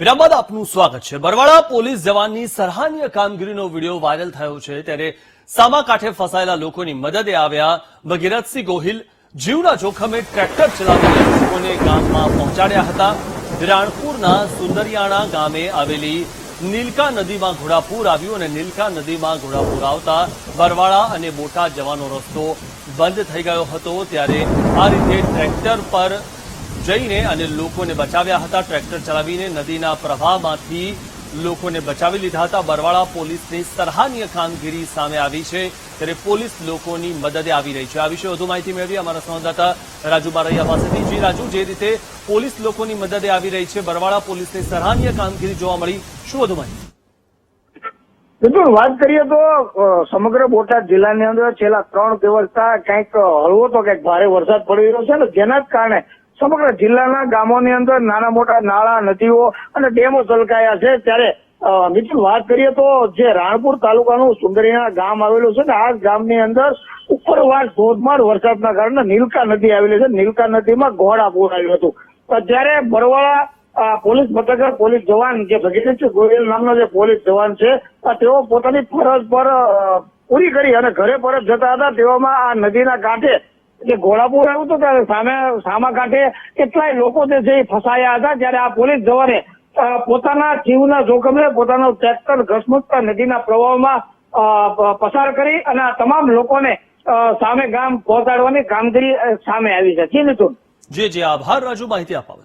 વિરામ બાદ આપનું સ્વાગત છે. બરવાડા પોલીસ જવાનની સરાહનીય કામગીરીનો વીડિયો વાયરલ થયો છે. ત્યારે સામા કાંઠે ફસાયેલા લોકોની મદદે આવ્યા ભગીરથસિંહ ગોહિલ જીવના જોખમે ટ્રેક્ટર ચલાવીને લોકોને ગામમાં પહોંચાડ્યા હતા. વિરાણપુરના સુંદરિયાણા ગામે આવેલી નીલકા નદીમાં ઘોડાપૂર આવ્યું અને નીલકા નદીમાં ઘોડાપૂર આવતા બરવાડા અને બોટાદ જવાનો રસ્તો બંધ થઈ ગયો હતો. ત્યારે આ રીતે ટ્રેક્ટર પર જઈને અને લોકોને બચાવ્યા હતા. ટ્રેક્ટર ચલાવીને નદીના પ્રવાહમાંથી લોકોને બચાવી લીધા હતા. બરવાળા પોલીસની સરાહનીય કામગીરી સામે આવી છે. ત્યારે પોલીસ લોકોની મદદે આવી રહી છે. આ વિશે વધુ માહિતી મેળવી અમારા સંવાદદાતા રાજુ બારૈયા પાસેથી. જી રાજુ, જે રીતે પોલીસ લોકોની મદદે આવી રહી છે, બરવાળા પોલીસની સરાહનીય કામગીરી જોવા મળી, શું વધુ માહિતી? બિલકુલ, વાત કરીએ તો સમગ્ર બોટાદ જિલ્લાની અંદર છેલ્લા ત્રણ દિવસથી કંઈક હળવો તો કંઈક ભારે વરસાદ પડી રહ્યો છે જેના કારણે સમગ્ર જિલ્લાના ગામોની અંદર નાના મોટા નાળા, નદીઓ અને ડેમો છલકાયા છે. ત્યારે મિત્ર, વાત કરીએ તો જે રાણપુર તાલુકાનું સુંદરીના ગામ આવેલું છે ને, આ ગામની અંદર ઉપરવાસ ધોધમાર વરસાદના કારણે નીલકા નદી આવેલી છે. નીલકા નદીમાં ઘોડાપૂર આવ્યું હતું. જ્યારે બરવાળા પોલીસ મથકે પોલીસ જવાન જે ભગીરથ ગોયલ નામનો જે પોલીસ જવાન છે તેઓ પોતાની ફરજ પર પૂરી કરી અને ઘરે પરત જતા હતા. તેઓમાં આ નદીના કાંઠે જે ઘોડાપુર આવ્યું હતું ત્યારે સામે સામા કાંઠે કેટલાય લોકો જે છે એ ફસાયા હતા ત્યારે આ પોલીસ જવાને પોતાના જીવના જોખમે પોતાનો ટ્રેક્ટર ઘસમસતા નદીના પ્રવાહમાં પસાર કરી અને આ તમામ લોકોને સામે ગામ પહોંચાડવાની કામગીરી સામે આવી છે. જી જી, જે, આભાર રાજુ, માહિતી આપવા